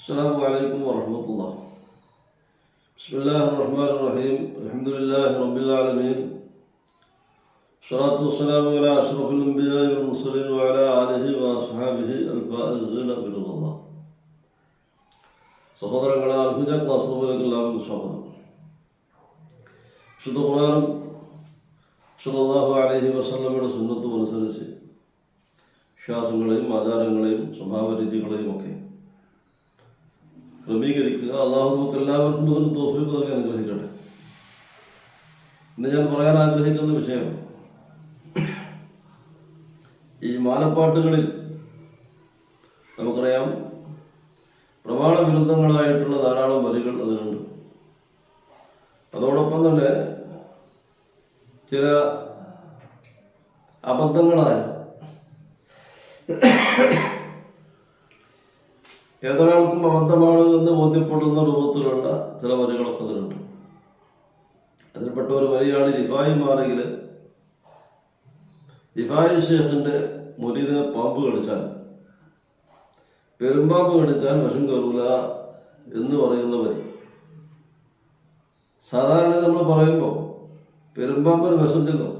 السلام عليكم ورحمة الله بسم الله الرحمن الرحيم الحمد لله رب العالمين الصلاة والسلام على أشرف الأنبياء والمرسلين وعلى آله وأصحابه الفائزين برضا الله സഹോദരങ്ങളെ അൽഹുജ ക്ലാസ് റൂമിലേക്ക് എല്ലാവർക്കും സ്വാഗതം വിശുദ്ധ ഖുർആനും സല്ലല്ലാഹു അലൈഹി വസല്ലമയുടെ സുന്നത്തും അനുസരിച്ച് വിശ്വാസങ്ങളെയും ആചാരങ്ങളെയും സ്വഭാവ രീതികളെയും ഒക്കെ ക്രമീകരിക്കുക. അള്ളാഹു നമുക്ക് എല്ലാവർക്കും അതിന് തോഫിക്ക് നൽകി അനുഗ്രഹിക്കട്ടെ. ഇന്ന് ഞാൻ പറയാൻ ആഗ്രഹിക്കുന്ന വിഷയം ഈ മാലപ്പാട്ടുകളിൽ നമുക്കറിയാം പ്രമാണ വിരുദ്ധങ്ങളായിട്ടുള്ള ധാരാളം വരികൾ അതിലുണ്ട്. അതോടൊപ്പം തന്നെ ചില അബദ്ധങ്ങളായ ഏതൊരാൾക്കും അബദ്ധമാണ് എന്ന് ബോധ്യപ്പെടുന്ന രൂപത്തിലുള്ള ചില വരികളൊക്കെ അതിലുണ്ട്. അതിൽപ്പെട്ട ഒരു വരിയാണ് റിഫായി മാറിയിൽ റിഫായി ഷേഖിന്റെ മുരീദിനെ പാമ്പ് കടിച്ചാൽ പെരുമ്പാമ്പ് കടിച്ചാൽ വിഷം കയറൂല എന്ന് പറയുന്ന വരി. സാധാരണ നമ്മൾ പറയുമ്പോൾ പെരുമ്പാമ്പിന് വിഷം ചെല്ലും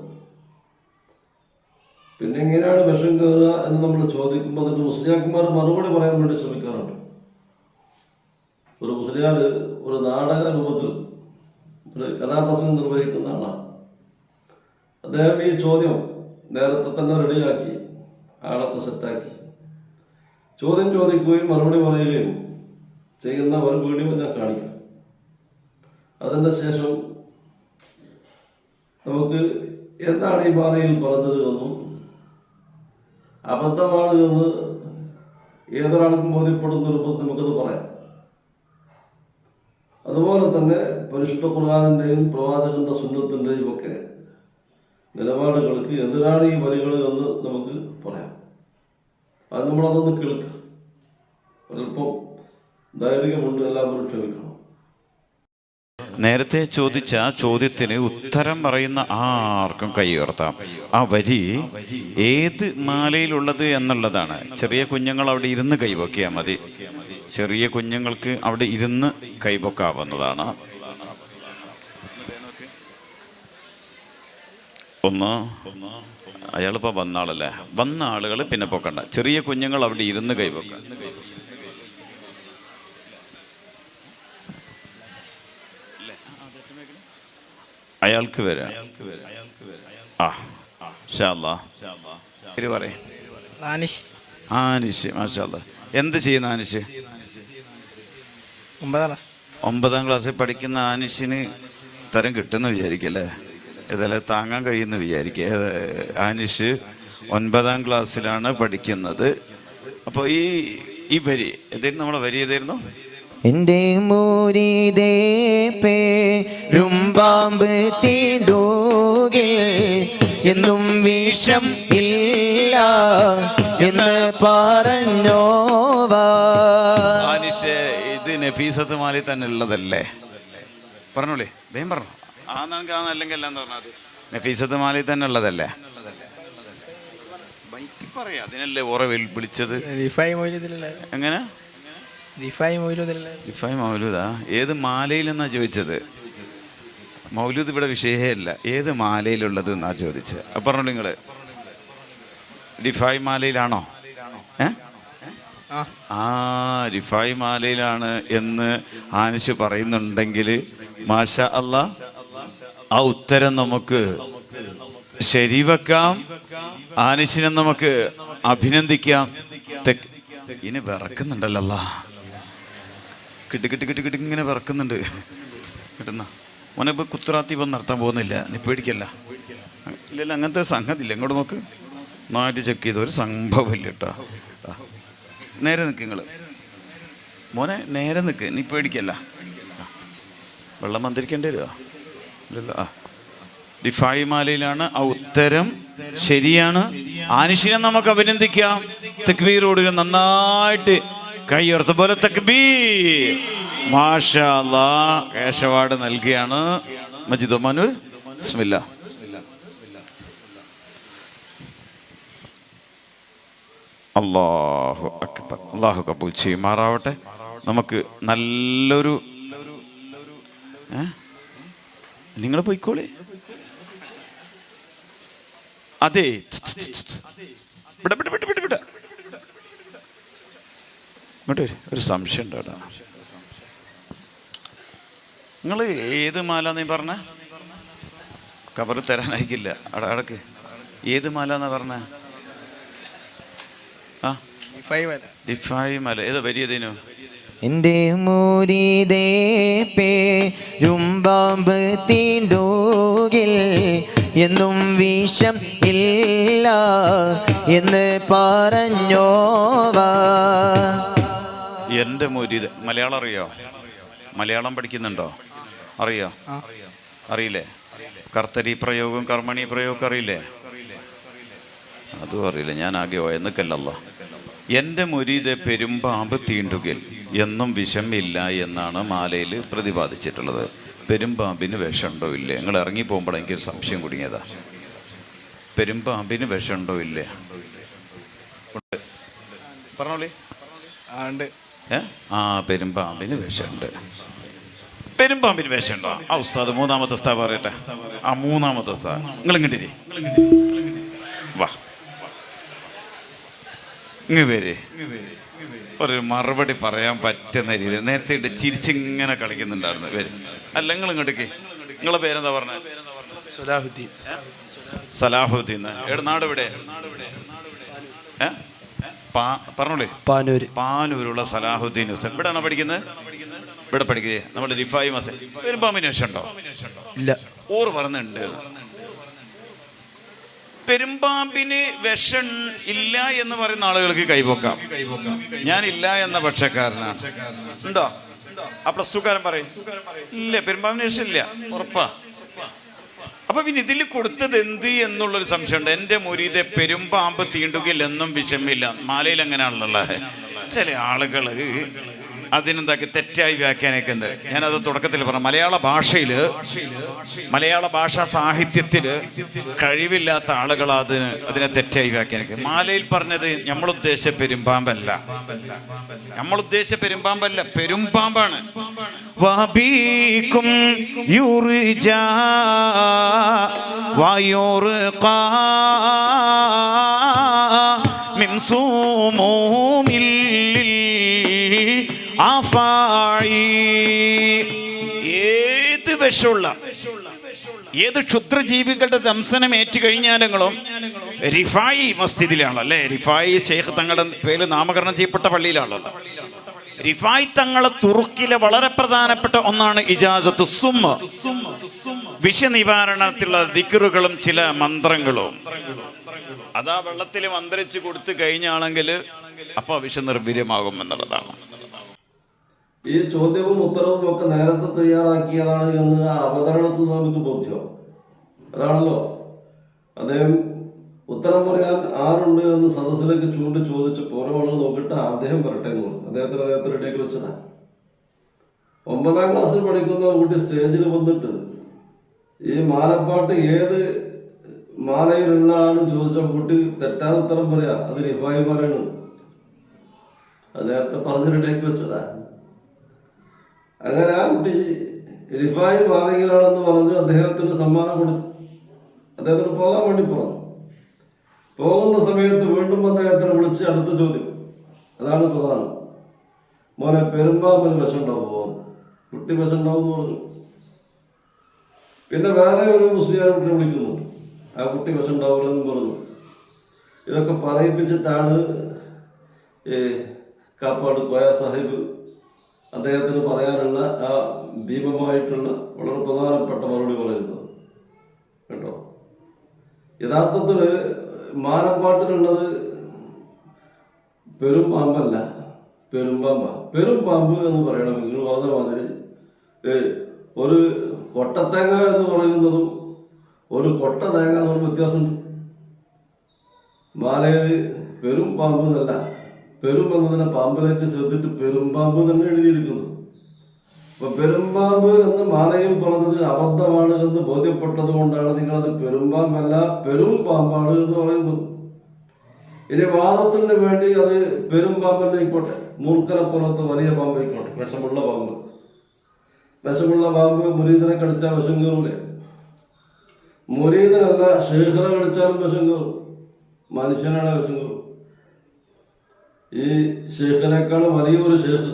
പിന്നെ എങ്ങനെയാണ് വിഷം കയറുക എന്ന് നമ്മൾ ചോദിക്കുമ്പോൾ അതിന്റെ മുസ്ലിയാക്കന്മാർ മറുപടി പറയാൻ വേണ്ടി ശ്രമിക്കാറുണ്ട്. ഒരു മുസ്ലിയാർ ഒരു നാടക രൂപത്തിൽ ഒരു കഥാപ്രസംഗം നിർവഹിക്കുന്ന ആളാണ്. അദ്ദേഹം ഈ ചോദ്യം നേരത്തെ തന്നെ റെഡിയാക്കി ആളത്തെ സെറ്റാക്കി ചോദ്യം ചോദിക്കുകയും മറുപടി പറയുകയും ചെയ്യുന്ന ഒരു വീഡിയോ ഞാൻ കാണിക്കാം. അതിന്റെ ശേഷം നമുക്ക് എന്താണ് ഈ പാതയിൽ പറഞ്ഞത് എന്നും അബദ്ധമാണ് എന്ന് ഏതൊരാൾക്കും ബോധ്യപ്പെടുന്ന രൂപത്തിൽ നമുക്കത് പറയാം. അതുപോലെ തന്നെ പരിശുദ്ധ ഖുർആാനിന്റെയും പ്രവാചകന്റെ സുന്നത്തിന്റെയും ഒക്കെ നിലപാടുകൾക്ക് എതിരാണ് ഈ വരികൾ എന്ന് നമുക്ക് പറയാം. അത് നമ്മളതൊന്ന് കേൾക്കുക ഒരല്പം ധൈര്യമുണ്ട് എല്ലാവരും ക്ഷമിക്കണം. നേരത്തെ ചോദിച്ച ചോദ്യത്തിന് ഉത്തരം പറയുന്ന ആർക്കും കൈ ഉയർത്താം. ആ വരി ഏത് മാലയിലുള്ളത് എന്നുള്ളതാണ്. ചെറിയ കുഞ്ഞുങ്ങൾ അവിടെ ഇരുന്ന് കൈവക്കിയാൽ മതി. ചെറിയ കുഞ്ഞുങ്ങൾക്ക് അവിടെ ഇരുന്ന് കൈപൊക്കാവുന്നതാണ്. ഒന്ന് അയാളിപ്പോൾ വന്ന ആളല്ലേ വന്ന ആളുകൾ പിന്നെ പൊക്കണ്ട. ചെറിയ കുഞ്ഞുങ്ങൾ അവിടെ ഇരുന്ന് കൈപൊക്ക. അയാൾക്ക് വരാം. ആ പറയും. ദാനിഷ് ആനിഷ് മാഷാല്ല എന്ത് ചെയ്യുന്ന ആനിഷ്? ഒമ്പതാം ക്ലാസ്. ഒമ്പതാം ക്ലാസ്സിൽ പഠിക്കുന്ന ആനിഷിന് തരം കിട്ടുമെന്ന് വിചാരിക്കല്ലേ? ഇതെല്ലാം താങ്ങാൻ കഴിയുമെന്ന് വിചാരിക്കുക ആനിഷ് ഒൻപതാം ക്ലാസ്സിലാണ് പഠിക്കുന്നത്. അപ്പോൾ ഈ ഈ വരി ഇതായിരുന്നു നമ്മളെ വരി ഏതായിരുന്നു? എന്റെ മൂരിതേ പേരുമ്പാമ്പ് തീണ്ടൂകിൽ എന്നും വിഷം ഇല്ല എന്ന് പറഞ്ഞോവാ. ആനിഷ് ഇത് നഫീസത്ത് മാലി തന്നെ ഉള്ളതല്ലേ? പറഞ്ഞോളേ വേം പറഞ്ഞു. ആ നമുക്ക് ആ അല്ലെങ്കിൽ എല്ലാം പറഞ്ഞത് നഫീസത്ത് മാലി തന്നെ ഉള്ളതല്ലേ? പറയാ അതിനല്ലേ ഓറ വിളിച്ചത്? എങ്ങനെ? മൗലൂദാ? ഏത് മാലയിലെന്നാ ചോദിച്ചത്? മൗലൂദ് ഇവിടെ വിഷയമല്ല. ഏത് മാലയിലുള്ളത് എന്നാ ചോദിച്ചത് അപ്പൊ പറഞ്ഞു നിങ്ങൾ. റിഫായ് മാലയിലാണോ? ഏ? ആ. റിഫായ് മാലയിലാണ് എന്ന് ആനിഷ് പറയുന്നുണ്ടെങ്കിൽ മാഷ അല്ല ആ ഉത്തരം നമുക്ക് ശരിവെക്കാം. ആനിഷിനെ നമുക്ക് അഭിനന്ദിക്കാം. ഇനി വിറക്കുന്നുണ്ടല്ലോ അല്ലാ. കിട്ടി കിട്ടി കിട്ടി കിട്ടി ഇങ്ങനെ വിറക്കുന്നുണ്ട്. കിട്ടുന്ന? മോനെ കുത്തറാത്തി ഇപ്പം നടത്താൻ പോകുന്നില്ല. നീ പേടിക്കല്ല. ഇല്ലല്ല അങ്ങനത്തെ സംഗതി ഇല്ല. ഇങ്ങോട്ട് നോക്ക്. നന്നായിട്ട് ചെക്ക് ചെയ്ത ഒരു സംഭവമില്ല കേട്ടോ. നേരെ നിൽക്ക് നിങ്ങൾ മോനെ നേരെ നിൽക്ക് നീ പേടിക്കല്ല. വെള്ളം മന്ത്രിക്കേണ്ടി വരുമോ ഇല്ലല്ലോ ആ. ഡിഫായി മാലയിലാണ് ആ ഉത്തരം ശരിയാണ്. ആനിഷിനെ നമുക്ക് അഭിനന്ദിക്കാം. തക്ബീറോട് നന്നായിട്ട് കൈ ഉയർത്ത. പോലെ തക്ബീർ. മാഷാ അല്ലാ കേശവാട് നൽകിയാണ് മജിദ് ഒമാനൂർ ബിസ്മില്ല. അള്ളാഹു അക്ബർ. അള്ളാഹു കബൂൽ ചെയ്യുമാറാവട്ടെ നമുക്ക് നല്ലൊരു നിങ്ങൾ പോയിക്കോളി. അതെ. വിട വിട വിട വിട വിട. ഇങ്ങോട്ട് വരും. ഒരു സംശയം ഉണ്ടോ നിങ്ങൾ ഏത് മാല നീ പറഞ്ഞ? കവർ തരാനായിക്കില്ല. അട അടക്ക്. ഏത് മാല എന്നാ പറഞ്ഞ? ആ? ഡിഫൈവ് അല്ല ഡിഫായി മല. ഏതാ വലിയതിനു എന്റെ മൂരിതേ പേരുമ്പാമ്പ് തീണ്ടൂകിൽ എന്നും വിഷം ഇല്ല എന്ന് പറഞ്ഞോവാ. എന്റെ മുരിത് മലയാളം അറിയോ? മലയാളം പഠിക്കുന്നുണ്ടോ? അറിയോ? അറിയില്ലേ? കർത്തരി പ്രയോഗവും കർമ്മണി പ്രയോഗവും അറിയില്ലേ? അതും അറിയില്ല. ഞാൻ ആകെ എന്നൊക്കെയല്ലല്ലോ എന്റെ മുരീത് പെരുമ്പാമ്പ് തീണ്ടുകിൽ എന്നും വിഷമില്ല എന്നാണ് മാലയിൽ പ്രതിപാദിച്ചിട്ടുള്ളത്. പെരുമ്പാമ്പിന് വിഷമുണ്ടോ ഇല്ലേ? നിങ്ങൾ ഇറങ്ങി പോകുമ്പോൾ എനിക്കൊരു സംശയം കുടുങ്ങിയതാ. പെരുമ്പാമ്പിന് വിഷമുണ്ടോ ഇല്ലേ? പറഞ്ഞോളി. ആ പെരുമ്പാമ്പിന് വിഷമുണ്ട്. പെരുമ്പാമ്പിന് വിഷമുണ്ടോ? ആ ഉസ്താദ് മൂന്നാമത്തെ ഉസ്താദ് പറയട്ടെ. ആ മൂന്നാമത്തെ ഉസ്താദ്. നിങ്ങൾ ഇങ്ങോട്ടിരി വാ. ഇങ്ങ് പേര് ഒരു മറുപടി പറയാൻ പറ്റുന്ന രീതി നേരത്തെ ഇട്ട് ചിരിച്ചിങ്ങനെ കളിക്കുന്നുണ്ടായിരുന്നു. പേര് അല്ല നിങ്ങൾ ഇങ്ങോട്ടേക്ക് നിങ്ങളെ പേരെന്താ പറഞ്ഞത് സലാഹുദ്ദീൻ. സലാഹുദ്ദീൻ. എവിടെ? നാട് ഇവിടെ പറഞ്ഞോളേ. പാനൂര്. പാനൂരുള്ള സലാഹുദ്ദീൻ ഹുസൈൻ. ഇവിടെയാണോ പഠിക്കുന്നത്? ഇവിടെ നമ്മൾ നമ്മുടെ റിഫായി മസൻ പെരുമ്പാമ്പിന് ഉണ്ടോ? ഇല്ല. ഓർ പറഞ്ഞിട്ടുണ്ട്. പെരുമ്പാമ്പിന് വിഷം ഇല്ല എന്ന് പറയുന്ന ആളുകൾക്ക് കൈപോക്കാം ഞാൻ ഇല്ല എന്ന പക്ഷക്കാരനാണ്. ഉണ്ടോ? ആ പ്ലസ് ടുക്കാരൻ പറയും. ഇല്ല പെരുമ്പാമ്പിന് വിഷം ഇല്ല. ഉറപ്പാ. അപ്പൊ പിന്നെ ഇതിൽ കൊടുത്തത് എന്ത് എന്നുള്ളൊരു സംശയമുണ്ട്. എന്റെ മുരീതെ പെരുമ്പാമ്പ് തീണ്ടുകയിൽ എന്നും വിഷമില്ല. മാലയിൽ എങ്ങനെയാണുള്ളത്? ചില ആളുകൾ അതിനെന്താക്കി? തെറ്റായി വ്യാഖ്യാനിക്കുന്നത് ഞാനത് തുടക്കത്തിൽ പറഞ്ഞു. മലയാള ഭാഷയിൽ മലയാള ഭാഷാ സാഹിത്യത്തിൽ കഴിവില്ലാത്ത ആളുകൾ അതിന് അതിനെ തെറ്റായി വ്യാഖ്യാനിക്കും. മാലയിൽ പറഞ്ഞത് നമ്മൾ ഉദ്ദേശ പെരുമ്പാമ്പല്ല. നമ്മൾ ഉദ്ദേശ പെരുമ്പാമ്പല്ല. പെരുമ്പാമ്പാണ്. വബീക്കും യുർജാ സൂമൂമിൽ ആഫായി ഏത് വിഷമുള്ള ഏത് ക്ഷുദ്രജീവികളുടെ ദംശനം ഏറ്റുകഴിഞ്ഞാലും റിഫായി മസ്ജിദിലാണ് അല്ലേ? റിഫായി ഷെയ്ഖ് തങ്ങളുടെ പേര് നാമകരണം ചെയ്യപ്പെട്ട പള്ളിയിലാണല്ലോ. റിഫായി തങ്ങളെ തുറുക്കിലെ വളരെ പ്രധാനപ്പെട്ട ഒന്നാണ് ഇജാസത്ത് സുമ. വിഷനിവാരണത്തിലുള്ള ദിക്കറുകളും ചില മന്ത്രങ്ങളും. അതാ വെള്ളത്തിൽ മന്ത്രിച്ച് കൊടുത്തു കഴിഞ്ഞാണെങ്കിൽ അപ്പൊ വിഷനിർവീര്യമാകും എന്നുള്ളതാണ്. ഈ ചോദ്യവും ഉത്തരവും ഒക്കെ നേരത്തെ തയ്യാറാക്കിയതാണ് എന്ന് ആ അവതരണത്തിൽ നമുക്ക് ബോധ്യം. അതാണല്ലോ. അദ്ദേഹം ഉത്തരം പറയാൻ ആരുണ്ട് എന്ന് സദസ്സിലേക്ക് ചൂണ്ടി ചോദിച്ചപ്പോൾ ഓരോ നോക്കിയിട്ട് അദ്ദേഹം വരട്ടെ എന്ന് പറഞ്ഞു. അദ്ദേഹത്തിന് അദ്ദേഹത്തിന് ഇടയ്ക്ക് വെച്ചതാ ഒമ്പതാം ക്ലാസ്സിൽ പഠിക്കുന്ന ഒരു കുട്ടി സ്റ്റേജിൽ വന്നിട്ട് ഈ മാലപ്പാട്ട് ഏത് മാലയിൽ ആണെന്ന് ചോദിച്ച കുട്ടി തെറ്റാതെ ഉത്തരം പറയാ. അത് റിഫായി പറയണം അദ്ദേഹത്തെ പറഞ്ഞിടയ്ക്ക് വെച്ചതാ. അങ്ങനെ ആ കുട്ടി റിഫായി ബാധികളാണെന്ന് പറഞ്ഞു അദ്ദേഹത്തിന് സമ്മാനം കൊടുത്തു അദ്ദേഹത്തിന് പോകാൻ വേണ്ടി പറഞ്ഞു. പോകുന്ന സമയത്ത് വീണ്ടും അദ്ദേഹത്തിനെ വിളിച്ച് അടുത്ത ചോദ്യം. അതാണ് പ്രധാനം. മോനെ പെരുമ്പാമ്പൽ വിഷമുണ്ടാവുമോ കുട്ടി വിഷമുണ്ടാവും പറഞ്ഞു. പിന്നെ വേറെ ഒരു മുസ്ലിം കുട്ടിനെ വിളിക്കുന്നു ആ കുട്ടി വിഷമുണ്ടാവില്ലെന്ന് പറഞ്ഞു. ഇതൊക്കെ പറയിപ്പിച്ചിട്ടാണ് കാപ്പാട് കോയ സാഹിബ് അദ്ദേഹത്തിന് പറയാനുള്ള ആ ഭീമമായിട്ടുള്ള വളരെ പ്രധാനപ്പെട്ട മറുപടി പറയുന്നത്. കേട്ടോ? യഥാർത്ഥത്തിൽ മാനപ്പാട്ടിലുള്ളത് പെരും പാമ്പല്ല പെരുമ്പാമ്പ. പെരുമ്പാമ്പ് എന്ന് പറയണം. നിങ്ങൾ പറഞ്ഞ മാതിരി ഒരു കൊട്ടത്തേങ്ങ എന്ന് പറയുന്നതും ഒരു കൊട്ട തേങ്ങ എന്ന് പറയുന്ന വ്യത്യാസമുണ്ട്. മാലയിൽ പെരും പാമ്പ് എന്നല്ല. പെരും പാമ്പിലേക്ക് ചേർത്തിട്ട് പെരുമ്പാമ്പ് തന്നെ എഴുതിയിരിക്കുന്നു. അപ്പൊ പെരുമ്പാമ്പ് എന്ന് മാലയിൽ പറഞ്ഞത് അബദ്ധമാണ് എന്ന് ബോധ്യപ്പെട്ടത് കൊണ്ടാണ് നിങ്ങളത് പെരുമ്പാമ്പല്ല പെരും പാമ്പാണ് എന്ന് പറയുന്നത്. ഇനി വാദത്തിന് വേണ്ടി അത് പെരും പാമ്പനായിക്കോട്ടെ മൂർഖനെ പോലത്തെ വലിയ പാമ്പായിക്കോട്ടെ വിഷമുള്ള പാമ്പ്. വിഷമുള്ള പാമ്പ് മുരീതനെ കടിച്ചാൽ വിഷം കയറൂലേ മുരീതനല്ല ഷേഖറെ കടിച്ചാലും വിഷം കയറും മനുഷ്യനാണ് വിഷം കയറും ഈ ഷേഖിനേക്കാളും വലിയൊരു ഷേഖ്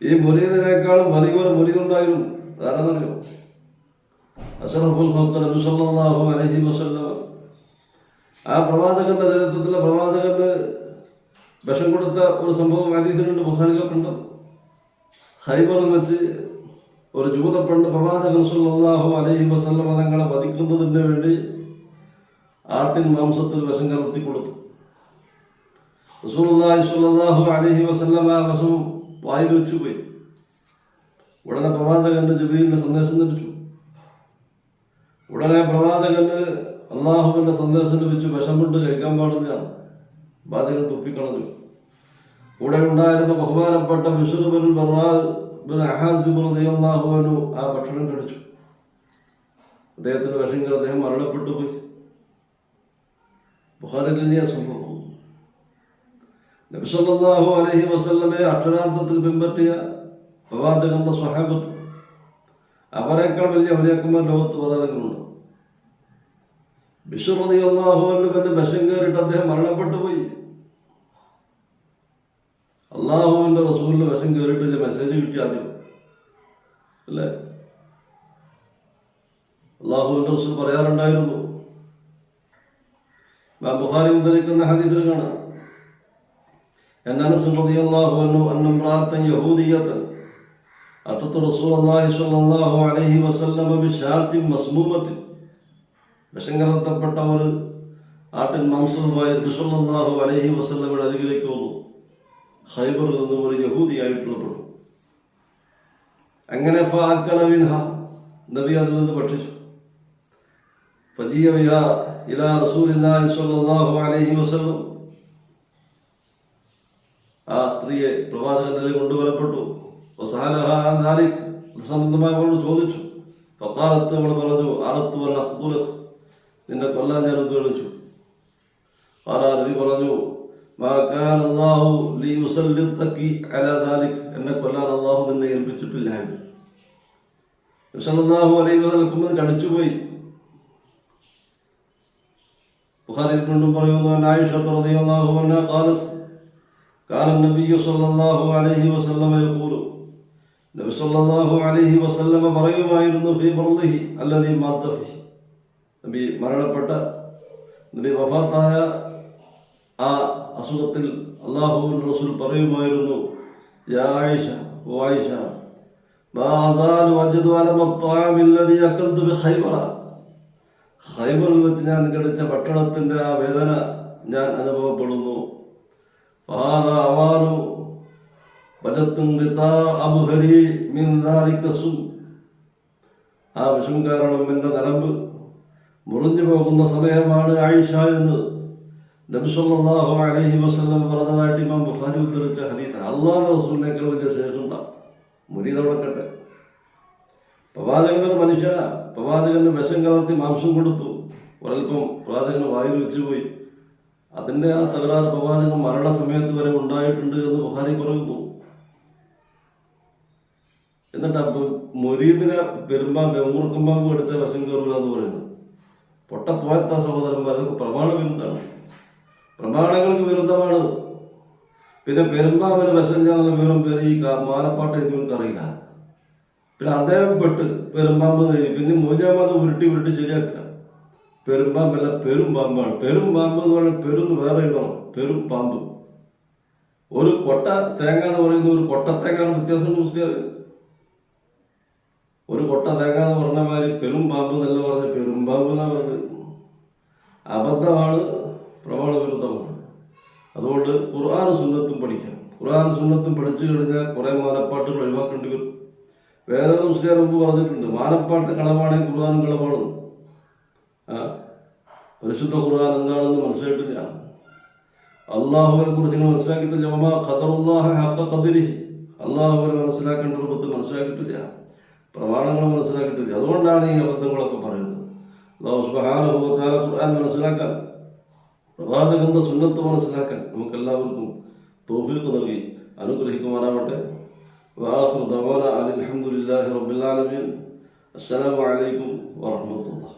ഈ മുരീദിനേക്കാളും വലിയൊരു മുരീദുണ്ടായിരുന്നു അതാരെന്നറിയോ അഷറഫുൽ ഹുസല്ലാഹു അലഹി വസല്ലം ആ പ്രവാചകന്റെ ചരിത്രത്തിലെ പ്രവാചകന് വിഷം കൊടുത്ത ഒരു സംഭവം ഹദീസിലുണ്ട് ബുഹാനികൾക്കുണ്ട് ഹൈബറിൽ വെച്ച് ഒരു ജൂതപ്പണ്ട് പ്രവാചകൻ സുല്ലാഹു അലഹി വസല്ലം തങ്ങളെ വധിക്കുന്നതിന് വേണ്ടി ആട്ടിൻ മാംസത്തിൽ വിഷം കലർത്തി കൊടുത്തു റസൂലുള്ളാഹി സ്വല്ലല്ലാഹു അലൈഹി വസല്ലം ആ വിഷം വായിൽ വെച്ചു പോയി. ഉടനെ പ്രവാചകന്റെ ജബീലിന്റെ സന്ദേശം ലഭിച്ചു. ഉടനെ പ്രവാചകന് അള്ളാഹുവിന്റെ സന്ദേശം ലഭിച്ചു വിഷം കൊണ്ട് കഴിക്കാൻ പാടില്ല. പാചകം തുപ്പിക്കളഞ്ഞു. കൂടെ ഉണ്ടായിരുന്ന ബഹുമാനപ്പെട്ട വിഷുബിൻ അള്ളാഹുവിനു ആ ഭക്ഷണം കഴിച്ചു. അദ്ദേഹത്തിന്റെ വിഷം അദ്ദേഹം മരണപ്പെട്ടു പോയി. ബുഹാരിലിയ സംഭവം നബിസല്ലാഹു അലഹി വസല്ലമെ അക്ഷരാർത്ഥത്തിൽ പിൻപറ്റിയ പ്രവാചകന്റെ സ്വഹാബത്ത്. അവരെക്കാൾ വലിയ ഔലിയാക്കന്മാർ ലോകത്ത് പ്രവാചകനുണ്ട് വിശ്വപതി അള്ളാഹുവിന് പിന്നെ വിഷം കയറിയിട്ട് അദ്ദേഹം മരണപ്പെട്ടു പോയി. അള്ളാഹുവിന്റെ റസൂലിന് വിഷം കയറിയിട്ടില്ല മെസ്സേജ് കിട്ടി ആദ്യം. അല്ലേ? അള്ളാഹുവിന്റെ റസൂൽ പറയാറുണ്ടായിരുന്നു. ബുഹാരി ഉദ്ധരിക്കുന്ന ഹദീസിൽ കാണാം. أن أنس رضي الله عنه أن امرأة يهودية أتت رسول الله صلى الله عليه وسلم بشاة مسمومة വിഷങ്കലത്തപ്പെട്ട ഒരു ആട്ടിൻ മാംസവുമായി ബിഷല്ലാഹു അലൈഹി വസല്ലമയുടെ അരികിലേക്ക് വന്നു ഹൈബറിൽ നിന്നും ഒരു യഹൂദിയായിട്ടുള്ള പെട്ടു അങ്ങനെ ഫാക്കല മിൻഹ നബി അതിൽ നിന്ന് ഭക്ഷിച്ചു ഫജിയ ബിഹാ ഇലാ റസൂലില്ലാഹി സ്വല്ലല്ലാഹു അലൈഹി വസല്ലം ആ സ്ത്രീയെ പ്രവാചകനിൽ കൊണ്ടുവരപ്പെട്ടു. സംബന്ധമായി അവളോട് ചോദിച്ചു. ഫക്കാലത്ത് അവൾ പറഞ്ഞു ആലത്ത് വല്ല അഖ്തുലഖ് നിന്നെ കൊല്ലാൻ ഞാൻ ഉദ്ദേശിച്ചു ആരാ നബി പറഞ്ഞു എന്നെ കൊല്ലാൻ അള്ളാഹു നിന്നെ ഏൽപ്പിച്ചിട്ടില്ല. സല്ലല്ലാഹു അലൈഹി വസല്ലം കടിച്ചുപോയി. ബുഖാരിയിൽ കൊണ്ടും പറയുന്നു ആയിഷ റളിയല്ലാഹു അൻഹ ഖാലത്ത് كان النبي صلى الله عليه وسلم يقول നബി സല്ലല്ലാഹു അലൈഹി വസല്ലമ പറയുമായിരുന്നു ഫി ബർദിഹി അല്ലദീ മാത്ത ഫി നബി മരണപ്പെട്ട നബി വഫാത്തായ ആ അസുഖത്തിൽ അള്ളാഹുവിൻ റസൂൽ പറയുമായിരുന്നു യാ ആയിഷ ഓ ആയിഷ ما أزال أجد ألم الطعام الذي أكلت بخيبر ഖൈബറിൽ വെച്ച് ഞാൻ കഴിച്ച ഭക്ഷണത്തിന്റെ ആ വേദന ഞാൻ അനുഭവപ്പെടുന്നു فهذا أوان وجدت انقطاع أبهري من ذلك السم ആ വിഷം കാരണം എൻ്റെ നരമ്പ് മുറിഞ്ഞു പോകുന്ന സമയമാണ് ആയിഷ എന്ന് നബിസല്ലാഹു അലൈഹി വസല്ലം പറഞ്ഞതായിട്ട് ഇമാം ബുഖാരി ഉദ്ധരിച്ച ഹദീസ് അള്ളാഹ് റസൂലിനേക്കാൾ വലിയ ശേഷമുണ്ട മുരീതോടക്കട്ടെ പ്രവാചകനൊരു മനുഷ്യനാ പ്രവാചകന് വിഷം കലർത്തി മാംസം കൊടുത്തു ഒരൽപ്പം പ്രവാചകന് വായിൽ വെച്ചുപോയി അതിന്റെ ആ തകരാറ് പ്രവാചകം മരണ സമയത്ത് വരെ ഉണ്ടായിട്ടുണ്ട് എന്ന് ബുഹാരി പറയുന്നു. എന്നിട്ട് അപ്പൊ മൊരീദിനെ പെരുമ്പാമ്പ് മൂർക്കമ്പാമ്പ് കടിച്ച വശം കയറില്ല എന്ന് പറയുന്നു. പൊട്ടപ്പോയത്ത സഹോദരന്മാർ പ്രമാണ വിരുദ്ധമാണ്. പ്രമാണങ്ങൾക്ക് വിരുദ്ധമാണ്. പിന്നെ പെരുമ്പാമ്പിന് വിഷം ചെയ്യാനുള്ള വിവരം പേര് ഈ മാലപ്പാട്ട് എഴുതിയവർക്ക് അറിയില്ല. പിന്നെ അദ്ദേഹം പെട്ട് പെരുമ്പാമ്പ് എഴുതി. പിന്നെ മൂല്യമാത ഉരുട്ടി ഉരുട്ടി ശരിയാക്കുക. പെരുമ്പാമ്പല്ല പെരും പാമ്പാണ് പെരും പാമ്പ് എന്ന് പറഞ്ഞാൽ പെരും വേറെ എഴുതണം. പെരും പാമ്പ്. ഒരു കൊട്ട തേങ്ങ എന്ന് പറയുന്ന ഒരു കൊട്ട തേങ്ങ വ്യത്യാസമുണ്ട് മുസ്ലിം ഒരു കൊട്ട തേങ്ങ എന്ന് പറഞ്ഞ മാതിരി പെരും പാമ്പ് എന്നല്ല പറഞ്ഞ പെരും പാമ്പ് എന്നാ പറഞ്ഞത്. അബദ്ധമാണ് പ്രമാണ വിരുദ്ധമാണ് അതുകൊണ്ട് ഖുർആാനും സുന്നത്തും പഠിക്കാം. ഖുർആാനും സുന്നത്തും പഠിച്ചു കഴിഞ്ഞാൽ കുറെ മാനപ്പാട്ടുകൾ ഒഴിവാക്കേണ്ടി വരും. വേറൊരു മുസ്ലിം മുമ്പ് പറഞ്ഞിട്ടുണ്ട് മാനപ്പാട്ട് കളവാണെങ്കിൽ ഖുർആാനും കളവാണെന്ന്. പരിശുദ്ധ ഖുർആൻ എന്താണെന്ന് മനസ്സിലായിട്ടില്ല. അള്ളാഹുവിനെ കുറിച്ച് നിങ്ങൾ മനസ്സിലാക്കിയിട്ടില്ല. മമാ ഖദറുല്ലാഹ ഹഖ ഖദരി അള്ളാഹുവിനെ മനസ്സിലാക്കേണ്ട രൂപത്തിൽ മനസ്സിലാക്കിയിട്ടില്ല. പ്രമാണങ്ങൾ മനസ്സിലാക്കിയിട്ടില്ല. അതുകൊണ്ടാണ് ഈ അബദ്ധങ്ങളൊക്കെ പറയുന്നത്. അള്ളാഹു തആല ഖുർആൻ മനസ്സിലാക്കാൻ പ്രവാചകന്റെ സുന്നത്ത് മനസ്സിലാക്കാൻ നമുക്കെല്ലാവർക്കും തോഫീക്ക് നൽകി അനുഗ്രഹിക്കുമാറാവട്ടെ. വാഹു ദവാന അലഹമുല്ലാഹി റബ്ബിൽ ആലമീൻ. അസ്സലാമു അലൈക്കും വറഹ്മത്തുള്ളാഹി.